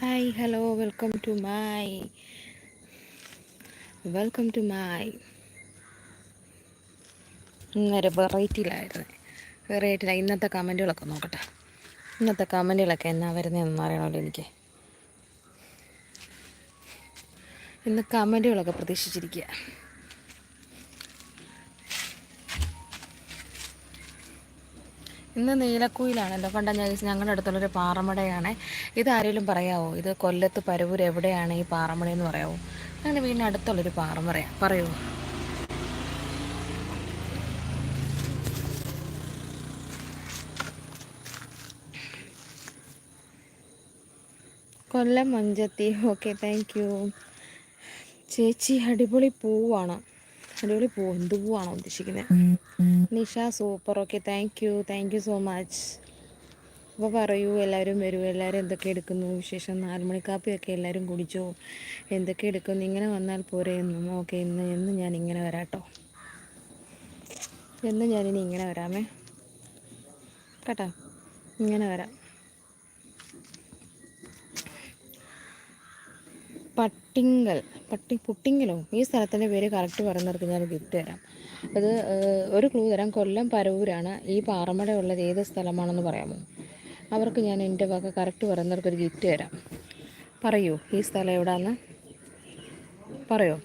Hi hello welcome to my welcome to my ഇന്നൊരു വെറൈറ്റിയിലായിരുന്നു വെറൈറ്റിയിലായി ഇന്നത്തെ കമന്റുകളൊക്കെ നോക്കട്ടെ. ഇന്നത്തെ കമന്റുകളൊക്കെ എന്നാ വരുന്നതെന്ന് അറിയണമല്ലോ എനിക്ക്. ഇന്ന് കമന്റുകളൊക്കെ പ്രതീക്ഷിച്ചിരിക്കുക ഇന്ന് നീലക്കുയിലാണ്. പണ്ട ഞാൻ ഞങ്ങളുടെ അടുത്തുള്ളൊരു പാറമടയാണ്. ഇത് ആരെങ്കിലും പറയാവോ? ഇത് കൊല്ലത്ത് പരവൂർ എവിടെയാണ് ഈ പാറമട എന്ന് പറയാവോ? ഞങ്ങളുടെ വീടിന് അടുത്തുള്ളൊരു പാറമടയാണ് പറയൂ. കൊല്ലം മഞ്ചത്തി. ഓക്കെ താങ്ക് യു ചേച്ചി അടിപൊളി പൂവാണ്. അടിപൊളി പൂ. എന്ത് പൂവാണോ ഉദ്ദേശിക്കുന്നത് Nisha super okay thank you thank you so much അപ്പോൾ പറയൂ എല്ലാവരും വരൂ. എല്ലാവരും എന്തൊക്കെ എടുക്കുന്നു? വിശേഷം? നാലുമണിക്കാപ്പിയൊക്കെ എല്ലാവരും കുടിച്ചോ? എന്തൊക്കെ എടുക്കുന്നു? ഇങ്ങനെ വന്നാൽ പോരെ എന്നും. ഓക്കെ ഇന്ന് എന്ന് ഞാൻ ഇങ്ങനെ വരാട്ടോ. എന്ന് ഞാനിനി ഇങ്ങനെ വരാമേ. കേട്ടോ? ഇങ്ങനെ വരാം. പട്ടിങ്കൽ പട്ടി പുട്ടിങ്കലോ? ഈ സ്ഥലത്തിന്റെ പേര് കറക്റ്റ് പറയുന്നവർക്ക് ഞാൻ ഗിഫ്റ്റ് തരാം. അത് ഒരു ക്ലൂ തരാം. കൊല്ലം പരവൂരാണ് ഈ പാറമട ഉള്ളത്. ഏത് സ്ഥലമാണെന്ന് പറയാമോ? അവർക്ക് ഞാൻ എന്റെ വക കറക്റ്റ് പറയുന്നവർക്ക് ഒരു ഗിഫ്റ്റ് തരാം. പറയൂ ഈ സ്ഥലം എവിടാന്ന്? പറയോ.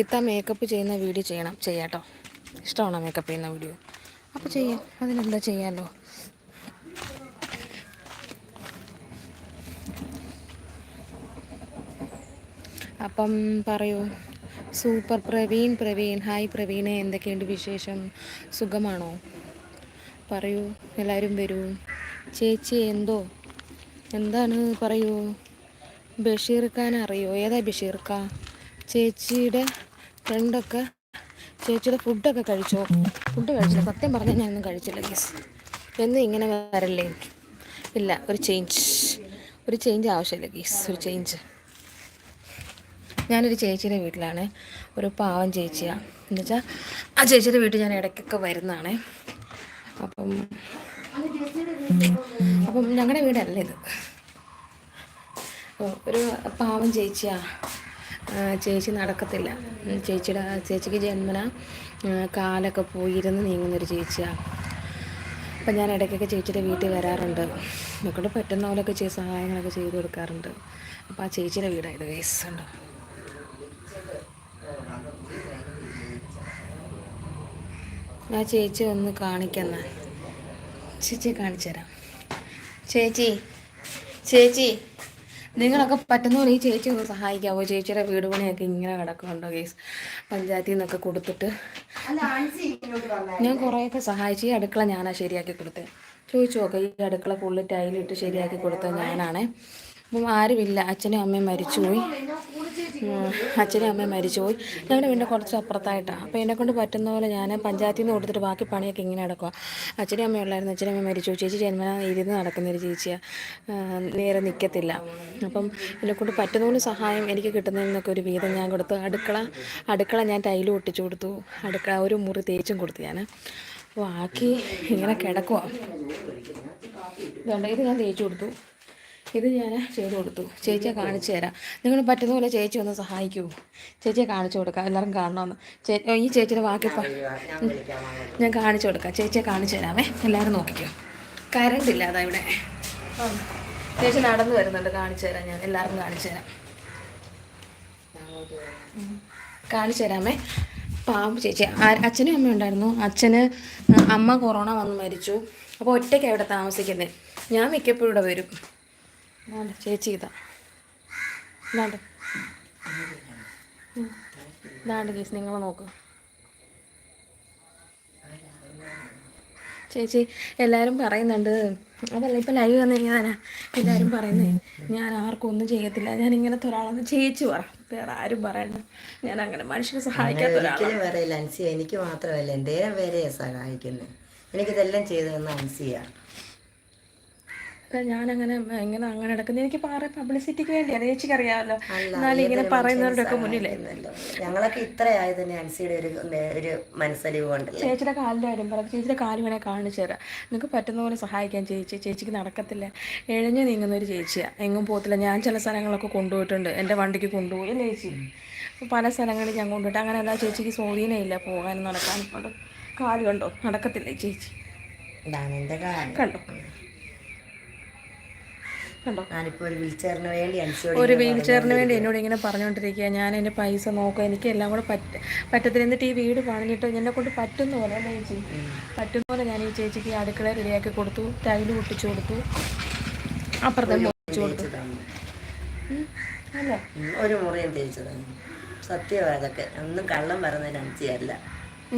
ഇത്ത മേക്കപ്പ് ചെയ്യുന്ന വീഡിയോ ചെയ്യണം. ചെയ്യാട്ടോ. ഇഷ്ടമാണോ മേക്കപ്പ് ചെയ്യുന്ന വീഡിയോ അപ്പോൾ ചെയ്യാം. അതിനെന്താ ചെയ്യാമല്ലോ അപ്പം പറയൂ. സൂപ്പർ പ്രവീൺ പ്രവീൺ. ഹായ് പ്രവീണെ എന്തൊക്കെയുണ്ട് വിശേഷം? സുഖമാണോ? പറയൂ. എല്ലാവരും വരൂ. ചേച്ചി എന്തോ? എന്താണ് പറയൂ? ബഷീർ ഖാൻ അറിയോ? ഏതാ ബഷീർ ഖാൻ ചേച്ചിയുടെ ഫ്രണ്ടൊക്കെ ചേച്ചിയുടെ ഫുഡൊക്കെ കഴിച്ചോ? ഫുഡ് കഴിച്ചില്ല. സത്യം പറഞ്ഞാൽ ഞാനൊന്നും കഴിച്ചില്ല ഗീസ് എന്നും ഇങ്ങനെ വരല്ലേ? ഇല്ല ഒരു ചേഞ്ച് ഒരു ചേഞ്ച് ആവശ്യമില്ല ഗീസ് ഒരു ചേഞ്ച് ഞാനൊരു ചേച്ചിയുടെ വീട്ടിലാണ്. ഒരു പാവം ചേച്ചിയാണ് എന്നുവെച്ചാൽ ആ ചേച്ചിയുടെ വീട്ടിൽ ഞാൻ ഇടയ്ക്കൊക്കെ വരുന്നതാണ്. അപ്പം അപ്പം ഞങ്ങളുടെ വീടല്ല ഇത്. ഒരു പാവം ചേച്ചിയാണ് ചേച്ചി നടക്കത്തില്ല. ചേച്ചിയുടെ ചേച്ചിക്ക് ജന്മന കാലൊക്കെ പോയിരുന്ന് നീങ്ങുന്നൊരു ചേച്ചിയാണ് അപ്പം ഞാൻ ഇടയ്ക്കൊക്കെ ചേച്ചിയുടെ വീട്ടിൽ വരാറുണ്ട്. എന്നെക്കൊണ്ട് പറ്റുന്ന പോലെയൊക്കെ ചെയ്ത് സഹായങ്ങളൊക്കെ ചെയ്തു കൊടുക്കാറുണ്ട്. അപ്പോൾ ആ ചേച്ചിയുടെ വീടായത് വേസ്റ്റുണ്ട് ആ ചേച്ചി ഒന്ന് കാണിക്കുന്ന. ചേച്ചി കാണിച്ചു തരാം ചേച്ചി ചേച്ചി. നിങ്ങളൊക്കെ പറ്റുന്ന പോലെ ഈ ചേച്ചി ഒന്ന് സഹായിക്കാവോ? ചേച്ചിയുടെ വീട് പണിയൊക്കെ ഇങ്ങനെ കിടക്കുന്നുണ്ടോ കേസ് പഞ്ചായത്തിൽ നിന്നൊക്കെ കൊടുത്തിട്ട്. ഞാൻ കുറേയൊക്കെ സഹായിച്ചു ഈ അടുക്കള ഞാനാ ശരിയാക്കി കൊടുത്തത് ചോദിച്ചു നോക്കെ ഈ അടുക്കള ഫുള്ള് ടൈലിട്ട് ശരിയാക്കി കൊടുത്തത് ഞാനാണേ. അപ്പം ആരുമില്ല അച്ഛനും അമ്മയും മരിച്ചുപോയി. അച്ഛനും അമ്മയും മരിച്ചുപോയി. ഞങ്ങളുടെ വീടിന്റെ കുറച്ച് അപ്പുറത്തായിട്ടാണ് അപ്പോൾ എന്നെക്കൊണ്ട് പറ്റുന്ന പോലെ ഞാൻ പഞ്ചായത്തിൽ നിന്ന് കൊടുത്തിട്ട് ബാക്കി പണിയൊക്കെ ഇങ്ങനെ നടക്കുക അച്ഛനും അമ്മയും ഉള്ളായിരുന്നു. അച്ഛനും അമ്മയും മരിച്ചു ചേച്ചി ജന്മന ഇരുന്ന് നടക്കുന്നൊരു ചേച്ചിയാണ് നേരെ നിൽക്കത്തില്ല അപ്പം എന്നെക്കൊണ്ട് പറ്റുന്ന പോലെ സഹായം എനിക്ക് കിട്ടുന്നതിൽ നിന്നൊക്കെ ഒരു വീതം ഞാൻ കൊടുത്തു. അടുക്കള അടുക്കള ഞാൻ ടൈലും ഒട്ടിച്ചു കൊടുത്തു. അടുക്കള ഒരു മുറി തേച്ചും കൊടുത്തു ഞാൻ ബാക്കി ഇങ്ങനെ കിടക്കുക ഇത് ഞാൻ തേച്ചു കൊടുത്തു. ഇത് ഞാൻ ചെയ്ത് കൊടുത്തു. ചേച്ചിയെ കാണിച്ചു തരാം. നിങ്ങൾ പറ്റുന്ന പോലെ ചേച്ചി ഒന്ന് സഹായിക്കൂ. ചേച്ചിയെ കാണിച്ചു കൊടുക്കാം. എല്ലാവരും കാണണമെന്ന് ചേ ഈ ചേച്ചിയുടെ ബാക്കി ഞാൻ കാണിച്ചു കൊടുക്കാം. ചേച്ചിയെ കാണിച്ചു തരാമേ. എല്ലാവരും നോക്കിക്കോ. കറണ്ട് ഇല്ല അതാ ഇവിടെ ചേച്ചി നടന്നു വരുന്നുണ്ട്. കാണിച്ചു തരാം ഞാൻ. എല്ലാവർക്കും കാണിച്ചു തരാം. കാണിച്ചു തരാമേ. പാമ്പ് ചേച്ചി. അച്ഛനും അമ്മയും ഉണ്ടായിരുന്നു. അച്ഛന് അമ്മ കൊറോണ വന്ന് മരിച്ചു. അപ്പോൾ ഒറ്റയ്ക്ക് അവിടെ താമസിക്കുന്നത് ഞാൻ മിക്കപ്പോഴും ഇവിടെ വരും. ഇതാണ്ട് ചേച്ചി ഇതാ. വേണ്ട ഇതാണ്ട് കേസ് നിങ്ങൾ നോക്ക്. ചേച്ചി എല്ലാവരും പറയുന്നുണ്ട്. അതല്ല ഇപ്പം ലൈവ് വന്നു കഴിഞ്ഞാൽ എല്ലാവരും പറയുന്നേ ഞാൻ ആർക്കും ഒന്നും ചെയ്യത്തില്ല. ഞാൻ ഇങ്ങനത്തെ ഒരാളെന്ന് ചേച്ചി പറ. വേറെ ആരും പറയണ്ട. ഞാൻ അങ്ങനെ മനുഷ്യനെ സഹായിക്കാത്ത ഒരാളാണ് പറയില്ല അൻസിയ എനിക്ക് മാത്രമല്ല എന്തേരം പേരെയാ സഹായിക്കുന്നത് എനിക്കിതെല്ലാം ചെയ്തു തന്ന അൻസിയ. അല്ല, ഞാനങ്ങനെ ഇങ്ങനെ അങ്ങനെ നടക്കുന്നത് എനിക്ക് പാറ പബ്ലിസിറ്റിക്ക് വേണ്ടിയാണ് ചേച്ചിക്ക് അറിയാമല്ലോ എന്നാലും ഇങ്ങനെ പറയുന്നവരുടെയൊക്കെ മുന്നിലായിരുന്നല്ലോ മുന്നിലേ. ഞങ്ങളൊക്കെ ഇത്രയായത് തന്നെ അൻസിയുടെ ഒരു ഒരു മനസ്സലിവ് കൊണ്ട് ചേച്ചിയുടെ കാലിന്റെ കാര്യം പറഞ്ഞു ചേച്ചിയുടെ കാൽ വേണേൽ കാണിച്ചു തരാം. നിങ്ങൾക്ക് പറ്റുന്ന പോലെ സഹായിക്കാൻ ചേച്ചി. ചേച്ചിക്ക് നടക്കത്തില്ല. എഴഞ്ഞു നീങ്ങുന്ന ഒരു ചേച്ചിയാണ് എങ്ങും പോകത്തില്ല. ഞാൻ ചില സ്ഥലങ്ങളൊക്കെ കൊണ്ടുപോയിട്ടുണ്ട്. എന്റെ വണ്ടിക്ക് കൊണ്ടുപോയി ചേച്ചി? പല സ്ഥലങ്ങളിൽ ഞാൻ കൊണ്ടുപോയിട്ട് അങ്ങനെ എല്ലാ ചേച്ചിക്ക് സ്വാധീനമില്ല പോകാനും നടക്കാനും. കാൽ കണ്ടോ? നടക്കത്തില്ല ചേച്ചി? കണ്ടോ? ഞാനിപ്പോൾ ഒരു വീൽചെയറിന് വേണ്ടി ഒരു വീൽ ചെയറിന് വേണ്ടി എന്നോട് ഇങ്ങനെ പറഞ്ഞുകൊണ്ടിരിക്കുക ഞാൻ എന്റെ പൈസ നോക്കുക എനിക്ക് എല്ലാം കൂടെ പറ്റ പറ്റത്തില്ല. എന്നിട്ട് ഈ വീട് പണിഞ്ഞിട്ട് എന്നെ കൊണ്ട് പറ്റുന്ന പോലെ അല്ലേ ചേച്ചി? പറ്റുന്ന പോലെ ഞാൻ ഈ ചേച്ചിക്ക് അടുക്കള റെഡിയാക്കി കൊടുത്തു ടൈൽ പൊട്ടിച്ചു കൊടുത്തു അപ്പുറത്തെ പൊട്ടിച്ചു കൊടുത്തു. അല്ലേ? ഒരു മുറിയും തേച്ചതാണ്. അതൊക്കെ. ഒന്നും കള്ളം പറഞ്ഞ അൻസിയല്ല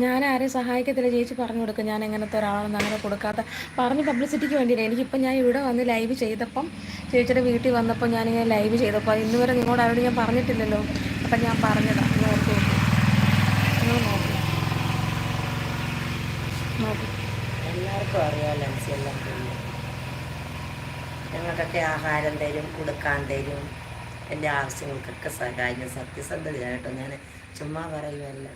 ഞാൻ ആരെ സഹായിക്കത്തില്ല? ചേച്ചി പറഞ്ഞു കൊടുക്കും. ഞാൻ എങ്ങനത്തെ ഒരാളാണെന്ന് അങ്ങനെ കൊടുക്കാത്ത പറഞ്ഞ് പബ്ലിസിറ്റിക്ക് വേണ്ടിയില്ല എനിക്കിപ്പം ഞാൻ ഇവിടെ വന്ന് ലൈവ് ചെയ്തപ്പം ചേച്ചിയുടെ വീട്ടിൽ വന്നപ്പോൾ ഞാനിങ്ങനെ ലൈവ് ചെയ്തപ്പോൾ ഇന്ന് വരെ നിങ്ങളോട് അവിടെ ഞാൻ പറഞ്ഞിട്ടില്ലല്ലോ. അപ്പം ഞാൻ പറഞ്ഞതാണ് നോക്കൂ. നിങ്ങൾ ഞങ്ങൾക്കൊക്കെ ആഹാരം തരും കൊടുക്കാൻ തരും. എന്റെ ആവശ്യങ്ങൾക്കൊക്കെ സഹായിക്കും. സത്യസന്ധതയായിട്ടോ ഞാൻ ചുമ്മാ പറയുമല്ല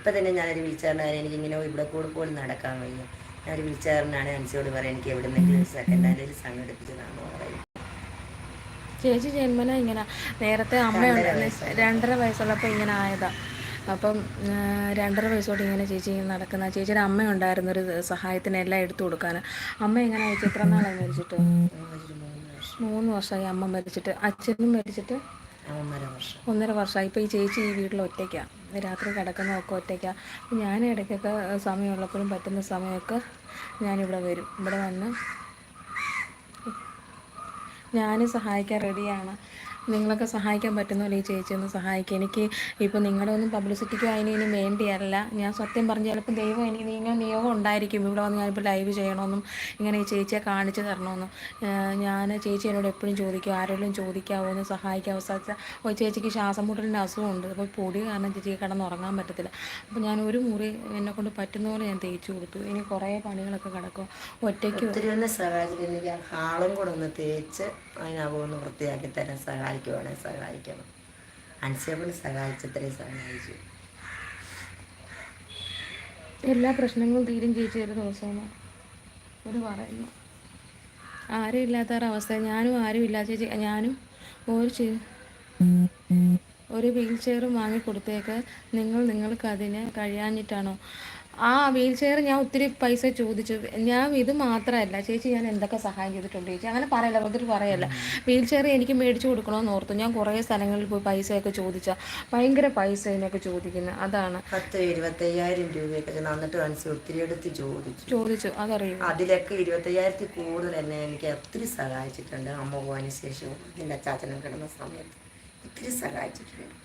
ഇപ്പം തന്നെ ഞാനൊരു വീൽചെയറിനാണ് എനിക്കിങ്ങനെ ഇവിടെ കൂടെ പോലും നടക്കാൻ വയ്യ. ഞാനൊരു വീൽചെയറിനാണ് അൻസിയോട് പറയാം എനിക്ക് എവിടെ നിന്നെങ്കിലും ഒരു സെക്കൻഡ് ഹാൻഡിൽ സംഘടിപ്പിച്ചതാണെന്ന് പറയും ചേച്ചി ജന്മന ഇങ്ങനെ. നേരത്തെ അമ്മയുണ്ടായിരുന്നു രണ്ടര വയസ്സുള്ളപ്പോൾ ഇങ്ങനെ ആയതാ. അപ്പം രണ്ടര വയസ്സോട്ട് ഇങ്ങനെ ചേച്ചി ഇങ്ങനെ നടക്കുന്ന. ചേച്ചിയുടെ അമ്മ അമ്മയുണ്ടായിരുന്നു ഒരു സഹായത്തിന് എല്ലാം എടുത്തു കൊടുക്കാൻ. അമ്മ എങ്ങനെ അയച്ചു എത്ര നാളായി മരിച്ചിട്ട്? മൂന്ന് വർഷമായി അമ്മ മരിച്ചിട്ട്. അച്ഛനും മരിച്ചിട്ട്? ഒന്നര വർഷം. ഒന്നര വർഷമായി. ഇപ്പം ഈ ചേച്ചി ഈ വീട്ടിൽ ഒറ്റയ്ക്കാണ് രാത്രി കിടക്കുന്നതൊക്കെ ഒറ്റയ്ക്കാണ് ഞാൻ ഇടയ്ക്കൊക്കെ സമയമുള്ളപ്പോഴും പറ്റുന്ന സമയമൊക്കെ ഞാനിവിടെ വരും. ഇവിടെ വന്ന് ഞാൻ സഹായിക്കാൻ റെഡിയാണ് നിങ്ങളൊക്കെ സഹായിക്കാൻ പറ്റുന്ന പോലെ ഈ ചേച്ചി ഒന്ന് സഹായിക്കുക എനിക്ക് ഇപ്പോൾ നിങ്ങളുടെ ഒന്നും പബ്ലിസിറ്റിക്കോ അതിന് ഇനി വേണ്ടിയല്ല. ഞാൻ സത്യം പറഞ്ഞ ചിലപ്പോൾ ദൈവം എനിക്ക് നിങ്ങൾ നിയോഗം ഉണ്ടായിരിക്കും. ഇവിടെ വന്ന് ഞാനിപ്പോൾ ലൈവ് ചെയ്യണമെന്നും ഇങ്ങനെ ഈ ചേച്ചിയെ കാണിച്ചു തരണമെന്നും ഞാൻ ചേച്ചി എന്നോട് എപ്പോഴും ചോദിക്കും ആരോടും ചോദിക്കാവോ ഒന്ന് സഹായിക്കാവോ സച്ച ഓ ചേച്ചിക്ക് ശ്വാസം മുട്ടലിന്റെ അസുഖമുണ്ട്. അപ്പോൾ പൊടി കാരണം ചേച്ചിക്ക് കിടന്നുറങ്ങാൻ പറ്റത്തില്ല. അപ്പോൾ ഞാൻ ഒരു മുറി എന്നെ കൊണ്ട് പറ്റുന്ന പോലെ ഞാൻ തേച്ച് കൊടുത്തു. ഇനി കുറേ പണികളൊക്കെ കിടക്കും. ഒറ്റയ്ക്ക് ഒത്തിരി ഒന്ന് സഹായിച്ചിട്ട് ഹാളും കൂടെ ഒന്ന് തേച്ച് അതിനകത്ത് വൃത്തിയാക്കി തരാൻ സഹായിക്കുവാണെങ്കിൽ സഹായിക്കണം. അൻസേബിൾ സഹായിച്ചത്രയും സഹായിച്ചു. എല്ലാ പ്രശ്നങ്ങളും തീരും ഒരു ദിവസമാണ് ഒരു പറയുന്നു. ആരും ഇല്ലാത്ത ഒരവസ്ഥ ഞാനും ആരും ഇല്ലാത്ത ഞാനും ഒരു ചെ ഒരു വീൽ ചെയറും വാങ്ങി കൊടുത്തേക്ക് നിങ്ങൾ നിങ്ങൾക്ക് കഴിയാഞ്ഞിട്ടാണോ? ആ വീൽ ചെയർ ഞാൻ ഒത്തിരി പൈസ ചോദിച്ചു. ഞാൻ ഇത് മാത്രമല്ല ചേച്ചി ഞാൻ എന്തൊക്കെ സഹായം ചെയ്തിട്ടുണ്ട് ചേച്ചി? അങ്ങനെ പറയല്ല വെറുതെ പറയല്ല. വീൽ ചെയർ എനിക്ക് മേടിച്ചു കൊടുക്കണമെന്ന് ഓർത്തു. ഞാൻ കുറേ സ്ഥലങ്ങളിൽ പോയി പൈസയൊക്കെ ചോദിച്ചാൽ ഭയങ്കര പൈസ ഇതിനൊക്കെ ചോദിക്കുന്നത് അതാണ്. പത്ത് ഇരുപത്തയ്യായിരം രൂപയൊക്കെ നന്നിട്ട് അൻസി ഒത്തിരി എടുത്ത് ചോദിച്ചു. ചോദിച്ചു അതറിയും? അതിലൊക്കെ ഇരുപത്തയ്യായിരത്തി കൂടുതൽ എന്നെ എനിക്ക് ഒത്തിരി സഹായിച്ചിട്ടുണ്ട്. അമ്മ പോയതിന് ശേഷവും എന്റെ അച്ചാച്ചനും കിടന്ന സമയത്ത് ഒത്തിരി സഹായിച്ചിട്ടുണ്ട്.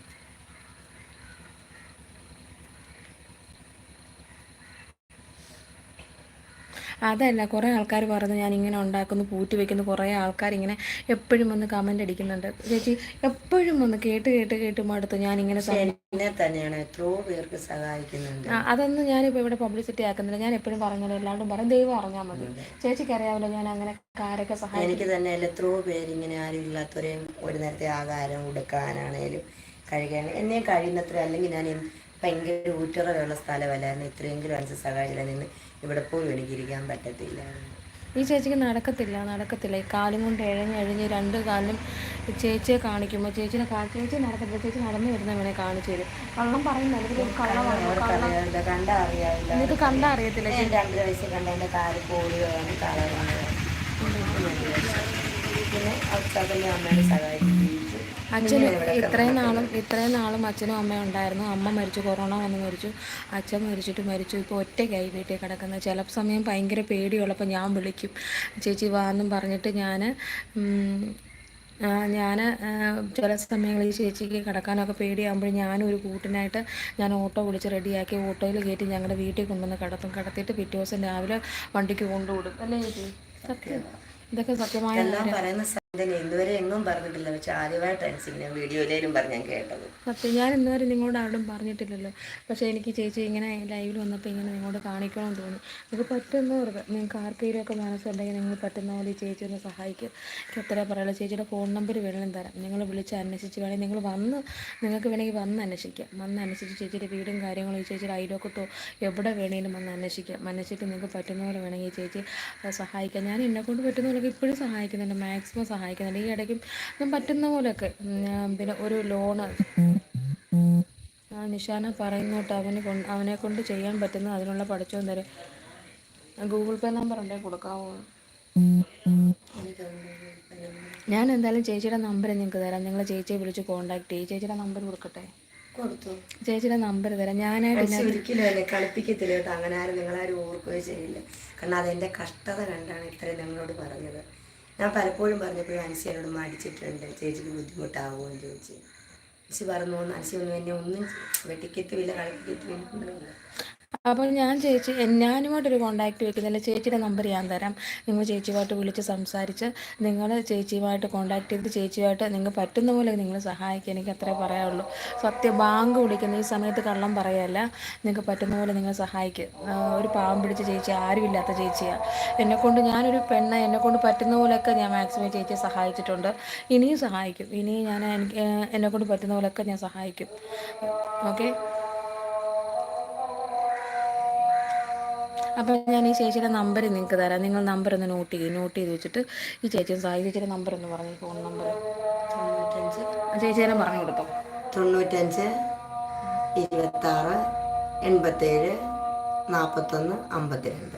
അതല്ല കുറേ ആൾക്കാർ പറഞ്ഞു ഞാൻ ഇങ്ങനെ ഉണ്ടാക്കുന്നു പൂറ്റി വെക്കുന്നു കുറേ ആൾക്കാർ ഇങ്ങനെ എപ്പോഴും വന്ന് കമന്റ് അടിക്കുന്നുണ്ട്. ചേച്ചി എപ്പോഴും വന്ന് കേട്ട് കേട്ട് കേട്ട് മടുത്തു ഞാൻ ഇങ്ങനെ പക്ഷെ എന്നെ തന്നെയാണ് എത്രയോ പേർക്ക് സഹായിക്കുന്നുണ്ട്. ആ, അതൊന്നും ഞാനിപ്പോൾ ഇവിടെ പബ്ലിസിറ്റി ആക്കുന്നില്ല. ഞാൻ എപ്പോഴും പറഞ്ഞല്ലോ എല്ലാവരും പറയും ദൈവം അറിഞ്ഞാൽ മതി. ചേച്ചിക്ക് അറിയാമല്ലോ ഞാൻ അങ്ങനെ കാരൊക്കെ സഹായിക്കും. എനിക്ക് തന്നെ എത്രയോ പേരിങ്ങനെ ആരും ഇല്ലാത്തവരെയും ഒരു നേരത്തെ ആഹാരം കൊടുക്കാനാണേലും കഴിക്കാൻ എന്നെ കഴിയുന്നത്ര അല്ലെങ്കിൽ ഞാൻ ഭയങ്കര ഊറ്ററയുള്ള സ്ഥലമല്ലായിരുന്നു. ഇത്രയെങ്കിലും അനുസരിച്ച് സഹായിച്ചില്ലായിരുന്നു ഇവിടെ പോലും എനിക്കിരിക്കാൻ പറ്റത്തില്ല. ഈ ചേച്ചിക്ക് നടക്കത്തില്ല നടക്കത്തില്ല. ഈ കാലും കൊണ്ട് എഴഞ്ഞ് എഴഞ്ഞ് രണ്ട് കാലും ചേച്ചിയെ കാണിക്കുമ്പോൾ ചേച്ചിനെ ചേച്ചി നടക്കത്തില്ല ചേച്ചി നടന്നു വരുന്ന വേണേ കാണിച്ചു തരും. കള്ളം പറയുന്നില്ല കള്ളമാണ് അവർക്കറിയാവില്ല കണ്ടാ അറിയാവില്ല നിങ്ങൾക്ക് കണ്ടാ അറിയത്തില്ല ഞാൻ രണ്ടര വയസ്സിൽ കണ്ട എന്റെ കാൽ പിന്നെ അച്ഛന്റെ അമ്മേനെ സഹായിച്ചു അച്ഛന് ഇത്രയും നാളും ഇത്രയും നാളും അച്ഛനും അമ്മയും ഉണ്ടായിരുന്നു. അമ്മ മരിച്ചു കൊറോണ വന്ന് മരിച്ചു. അച്ഛൻ മരിച്ചിട്ട് മരിച്ചു. ഇപ്പോൾ ഒറ്റയ്ക്കായി വീട്ടിൽ കിടക്കുന്നത് ചില സമയം ഭയങ്കര പേടിയുള്ളപ്പോൾ ഞാൻ വിളിക്കും. ചേച്ചി വാ എന്നും പറഞ്ഞിട്ട് ഞാൻ ഞാൻ ചില സമയങ്ങളിൽ ഈ ചേച്ചിക്ക് കിടക്കാനൊക്കെ പേടിയാകുമ്പോൾ ഞാനും ഒരു കൂട്ടിനായിട്ട് ഞാൻ ഓട്ടോ വിളിച്ച് റെഡിയാക്കി ഓട്ടോയിൽ കയറ്റി ഞങ്ങളുടെ വീട്ടിൽ കൊണ്ടുവന്ന് കിടത്തും. കിടത്തിയിട്ട് പിറ്റേ ദിവസം രാവിലെ വണ്ടിക്ക് കൊണ്ടുവിടും. അല്ലേ ചേച്ചി? സത്യം. ഇതൊക്കെ സത്യമായ സത്യം ഞാൻ ഇന്നുവരെ നിങ്ങളോട് ആരോടും പറഞ്ഞിട്ടില്ലല്ലോ. പക്ഷേ എനിക്ക് ചേച്ചി ഇങ്ങനെ ലൈവിൽ വന്നപ്പോൾ ഇങ്ങനെ നിങ്ങളോട് കാണിക്കണമെന്ന് തോന്നി. നിങ്ങൾക്ക് പറ്റുന്നവർക്ക് നിങ്ങൾക്ക് ആർക്കെങ്കിലും ഒക്കെ മനസ്സുണ്ടെങ്കിൽ നിങ്ങൾ പറ്റുന്ന പോലെ ചേച്ചി ഒന്ന് സഹായിക്കുക എനിക്ക് എത്ര പറയാനുള്ള. ചേച്ചിയുടെ ഫോൺ നമ്പർ വേണമെങ്കിൽ തരാം. നിങ്ങൾ വിളിച്ച് അന്വേഷിച്ച് വേണമെങ്കിൽ നിങ്ങൾ വന്ന് നിങ്ങൾക്ക് വേണമെങ്കിൽ വന്ന് അന്വേഷിക്കാം. വന്ന് അന്വേഷിച്ച് ചേച്ചിയുടെ വീടും കാര്യങ്ങളും ഈ ചേച്ചിയുടെ അയലോക്കത്തോ എവിടെ വേണമെങ്കിലും വന്ന് അന്വേഷിക്കാം. അന്വേഷിച്ചിട്ട് നിങ്ങൾക്ക് പറ്റുന്ന പോലെ വേണമെങ്കിൽ ചേച്ചി സഹായിക്കാം. ഞാൻ എന്നെക്കൊണ്ട് പറ്റുന്ന പോലെ ഇപ്പോഴും സഹായിക്കുന്നുണ്ട്. മാക്സിമം സഹായിക്കുന്നുണ്ട്. ഈ ഇടയ്ക്കും ഞാൻ പറ്റുന്ന പോലെയൊക്കെ പിന്നെ ഒരു ലോണ് നിഷാന പറയുന്നോട്ട് അവന് കൊണ്ട് അവനെ കൊണ്ട് ചെയ്യാൻ പറ്റുന്ന അതിനുള്ള പഠിച്ചോ തരെ. ഗൂഗിൾ പേ നമ്പർ ഉണ്ടെങ്കിൽ കൊടുക്കാവോ? ഞാൻ എന്തായാലും ചേച്ചിയുടെ നമ്പർ നിങ്ങൾക്ക് തരാം. നിങ്ങൾ ചേച്ചിയെ വിളിച്ച് കോൺടാക്ട് ചെയ്യും. ചേച്ചിയുടെ നമ്പർ കൊടുക്കട്ടെ? കൊടുത്തു. ചേച്ചിയുടെ നമ്പർ തരാം. ഞാനായിട്ട് ഒരിക്കലും എന്നെ കളിപ്പിക്കത്തില്ല കേട്ടോ. അങ്ങനെ ആരും നിങ്ങളാരും ഓർക്കുകയോ ചെയ്യില്ല. കാരണം അതെന്റെ കഷ്ടത കണ്ടാണ് ഇത്രയും നിങ്ങളോട് പറഞ്ഞത്. ഞാൻ പലപ്പോഴും പറഞ്ഞപ്പോഴും അൻസി എന്നോട് മടിച്ചിട്ടുണ്ട് ചേച്ചിക്ക് ബുദ്ധിമുട്ടാവുമോ എന്ന് ചോദിച്ചു. അൻസി പറഞ്ഞു അൻസി ഒന്നും എന്നെ ഒന്നും വെട്ടിക്കത്തുമില്ല കളിപ്പിക്കത്തുമില്ല. അപ്പോൾ ഞാൻ ചേച്ചി ഞാനുമായിട്ടൊരു കോണ്ടാക്ട് വെക്കുന്നില്ല. ചേച്ചിയുടെ നമ്പർ ഞാൻ തരാം. നിങ്ങൾ ചേച്ചിയുമായിട്ട് വിളിച്ച് സംസാരിച്ച് നിങ്ങൾ ചേച്ചിയുമായിട്ട് കോണ്ടാക്ട് ചെയ്ത് ചേച്ചിയുമായിട്ട് നിങ്ങൾ പറ്റുന്ന പോലെ നിങ്ങൾ സഹായിക്കുക എനിക്ക് അത്രേ പറയാനുള്ളൂ. സത്യം ബാങ്ക് വിളിക്കുന്ന ഈ സമയത്ത് കള്ളം പറയല്ല. നിങ്ങൾക്ക് പറ്റുന്ന പോലെ നിങ്ങൾ സഹായിക്കുക ഒരു പാവം പിടിച്ച ചേച്ചി ആരുമില്ലാത്ത ചേച്ചിയാണ് എന്നെക്കൊണ്ട് ഞാനൊരു പെണ്ണ്. എന്നെക്കൊണ്ട് പറ്റുന്ന പോലെയൊക്കെ ഞാൻ മാക്സിമം ചേച്ചിയെ സഹായിച്ചിട്ടുണ്ട്. ഇനിയും സഹായിക്കും. ഇനിയും ഞാൻ എനിക്ക് എന്നെക്കൊണ്ട് പറ്റുന്ന പോലെയൊക്കെ ഞാൻ സഹായിക്കും. ഓക്കെ? അപ്പോൾ ഞാൻ ഈ ചേച്ചിയുടെ നമ്പർ നിങ്ങൾക്ക് തരാം. നിങ്ങൾ നമ്പർ ഒന്ന് നോട്ട് ചെയ്യും. നോട്ട് ചെയ്ത് വെച്ചിട്ട് ഈ ചേച്ചി സായി ചേച്ചിയുടെ നമ്പർ ഒന്ന് പറഞ്ഞു ഫോൺ നമ്പർ തൊണ്ണൂറ്റഞ്ച്. ചേച്ചിയെ പറഞ്ഞു കൊടുത്തോ. തൊണ്ണൂറ്റഞ്ച് ഇരുപത്താറ് എൺപത്തേഴ് നാൽപ്പത്തൊന്ന് അമ്പത്തിരണ്ട്.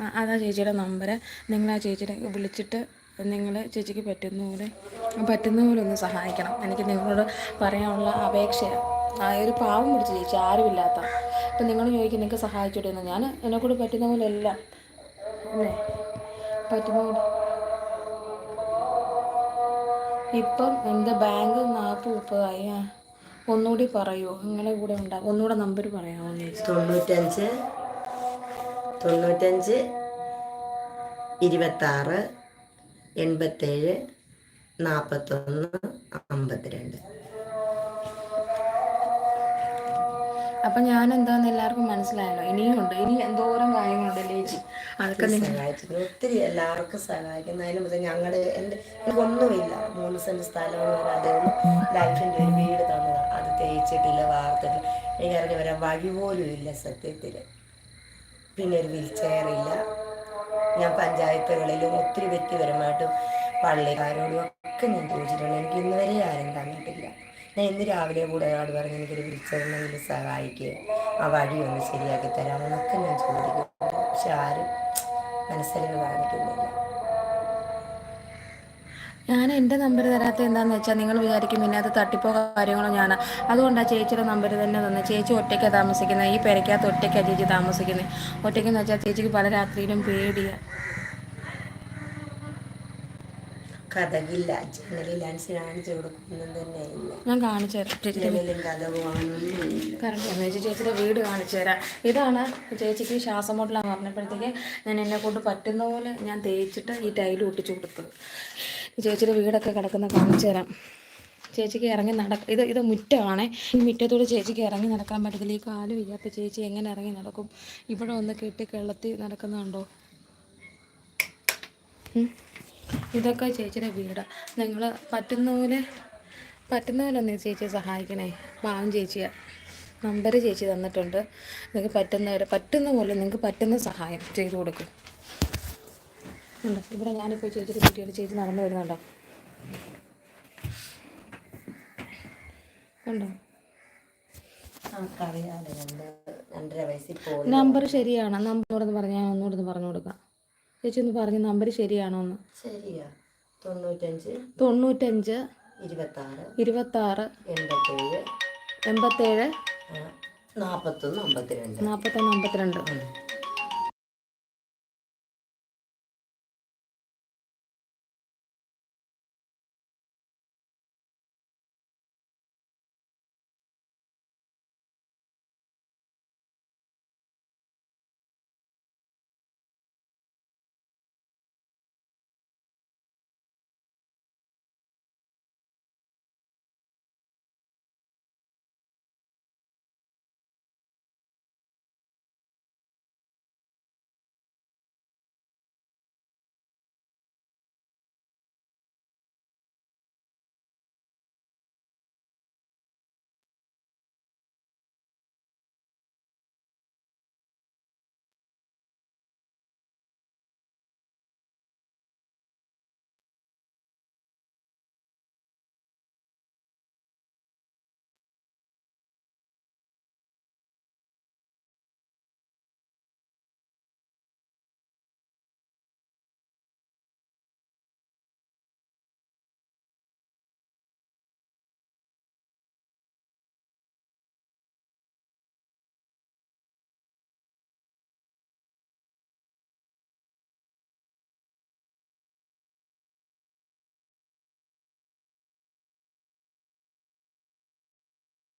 ആ, അതാ ചേച്ചിയുടെ നമ്പർ നിങ്ങൾ ആ ചേച്ചിയുടെ വിളിച്ചിട്ട് നിങ്ങൾ ചേച്ചിക്ക് പറ്റുന്ന പോലെ പറ്റുന്ന പോലെ ഒന്ന് സഹായിക്കണം. എനിക്ക് നിങ്ങളോട് പറയാനുള്ള അപേക്ഷയാണ് ആ ഒരു പാവം പിടിച്ച ചേച്ചി ആരുമില്ലാത്ത അപ്പം നിങ്ങൾ ചോദിക്കും നിങ്ങൾക്ക് സഹായിച്ചിടുന്നു ഞാൻ എന്നെക്കൂടെ പറ്റുന്ന പോലെ എല്ലാം അല്ലേ? പറ്റുന്ന പോലെ. ഇപ്പം എന്റെ ബാങ്ക് നാൽപ്പത് മുപ്പതായി. ഒന്നുകൂടി പറയുമോ നിങ്ങളെ കൂടെ ഉണ്ടാകും ഒന്നുകൂടെ നമ്പർ പറയാമോ? തൊണ്ണൂറ്റഞ്ച് തൊണ്ണൂറ്റഞ്ച് ഇരുപത്താറ് എൺപത്തേഴ് നാൽപ്പത്തൊന്ന് അമ്പത്തിരണ്ട്. അപ്പം ഞാൻ എന്താന്ന് എല്ലാവർക്കും മനസ്സിലായല്ലോ. ഇനിയും ഉണ്ട്. ഇനി എന്തോരം കാര്യങ്ങളുണ്ട് ചേച്ചി അതൊക്കെ സഹായിച്ചിട്ടുണ്ട്. ഒത്തിരി എല്ലാവർക്കും സഹായിക്കുന്നതിനും ഇത് ഞങ്ങളുടെ എന്റെ എനിക്കൊന്നുമില്ല. മൂന്ന് സെന്റ് സ്ഥലവും അദ്ദേഹം ലൈഫിന്റെ ഒരു വീട് തന്നത്. അത് തേച്ചിട്ടില്ല വാർത്തിട്ടില്ല. എനിക്ക് ഇറങ്ങി വരാൻ വഴി പോലും ഇല്ല സത്യത്തിൽ പിന്നെ ഒരു വീൽ ഇല്ല. ഞാൻ പഞ്ചായത്തുകളിലും ഒത്തിരി വ്യക്തിപരമായിട്ടും പള്ളിക്കാരോടും ഒക്കെ ഞാൻ ചോദിച്ചിട്ടുണ്ട്. എനിക്ക് ഇന്നുവരെ ആരും തന്നിട്ടില്ല. ഞാൻ ഇന്ന് രാവിലെ കൂടെ ഒരാൾ പറഞ്ഞു എനിക്കൊരു വിളിച്ചറിനെങ്കിൽ സഹായിക്കുക ആ വഴി ഒന്ന് ശരിയാക്കി തരാമെന്നൊക്കെ ഞാൻ ചോദിക്കും പക്ഷെ ആരും മനസ്സിലത് കാണിക്കുന്നില്ല. ഞാൻ എന്റെ നമ്പർ തരാത്ത എന്താണെന്ന് വെച്ചാൽ നിങ്ങൾ വിചാരിക്കും അത് തട്ടിപ്പോ കാര്യങ്ങളോ ഞാൻ അതുകൊണ്ടാണ് ചേച്ചിയുടെ നമ്പർ തന്നെ തന്നെ. ചേച്ചി ഒറ്റയ്ക്കാണ് താമസിക്കുന്നത് ഈ പെരയ്ക്കകത്ത് ഒറ്റയ്ക്കാണ് ചേച്ചി താമസിക്കുന്നത് ഒറ്റയ്ക്കെന്ന് വെച്ചാൽ ചേച്ചിക്ക് പല രാത്രിയിലും പേടിയാണ് കഥകില്ല. കാണിച്ചു കൊടുക്കുന്നതും തന്നെ ഞാൻ കാണിച്ചു തരാം. കറണ്ട് ചേച്ചി ചേച്ചിയുടെ വീട് കാണിച്ചു തരാം. ഇതാണ് ചേച്ചിക്ക് ശ്വാസം മുട്ടലാന്ന് പറഞ്ഞപ്പോഴത്തേക്ക് ഞാൻ എന്നെ കൊണ്ട് പറ്റുന്ന പോലെ ഞാൻ തേച്ചിട്ട് ഈ ടൈൽ ഒട്ടിച്ചു കൊടുത്തത്. ചേച്ചിയുടെ വീടൊക്കെ കിടക്കുന്ന കാണിച്ചു തരാം. ചേച്ചിക്ക് ഇറങ്ങി നടക്ക ഇത് ഇത് മുറ്റമാണേ. ഈ മുറ്റത്തോട് ചേച്ചിക്ക് ഇറങ്ങി നടക്കാൻ പറ്റത്തില്ല. ഈ കാൽ വയ്യാത്ത ചേച്ചി എങ്ങനെ ഇറങ്ങി നടക്കും? ഇവിടെ ഒന്ന് കെട്ടി കിളത്തി നടക്കുന്നുണ്ടോ. ഇതൊക്കെ ചേച്ചിയുടെ വീടാണ് നിങ്ങൾ പറ്റുന്ന പോലെ പറ്റുന്ന പോലെ ഒന്ന് ചേച്ചിയെ സഹായിക്കണേ. പാവം ചേച്ചിയാണ് നമ്പർ ചേച്ചി തന്നിട്ടുണ്ട്. നിങ്ങൾക്ക് പറ്റുന്നവരെ പറ്റുന്ന പോലെ നിങ്ങൾക്ക് പറ്റുന്ന സഹായം ചെയ്തു കൊടുക്കും. ഇവിടെ ഞാനിപ്പോൾ ചേച്ചിയുടെ കുട്ടിയുടെ ചേച്ചി നടന്നു വരുന്നുണ്ടോ? ഉണ്ടോ നമ്പർ ശരിയാണ്. നമ്പർ പറഞ്ഞാൽ ഒന്നുകൂടെ പറഞ്ഞു കൊടുക്കാം. ചേച്ചി ഒന്ന് പറഞ്ഞു നമ്പർ ശരിയാണോ ഒന്ന് ശരിയാ. തൊണ്ണൂറ്റഞ്ച് തൊണ്ണൂറ്റഞ്ച് ഇരുപത്താറ് ഇരുപത്താറ് എൺപത്തേഴ് എൺപത്തേഴ് നാൽപ്പത്തൊന്ന് അമ്പത്തിരണ്ട്. നാൽപ്പത്തൊന്ന് അമ്പത്തിരണ്ട്.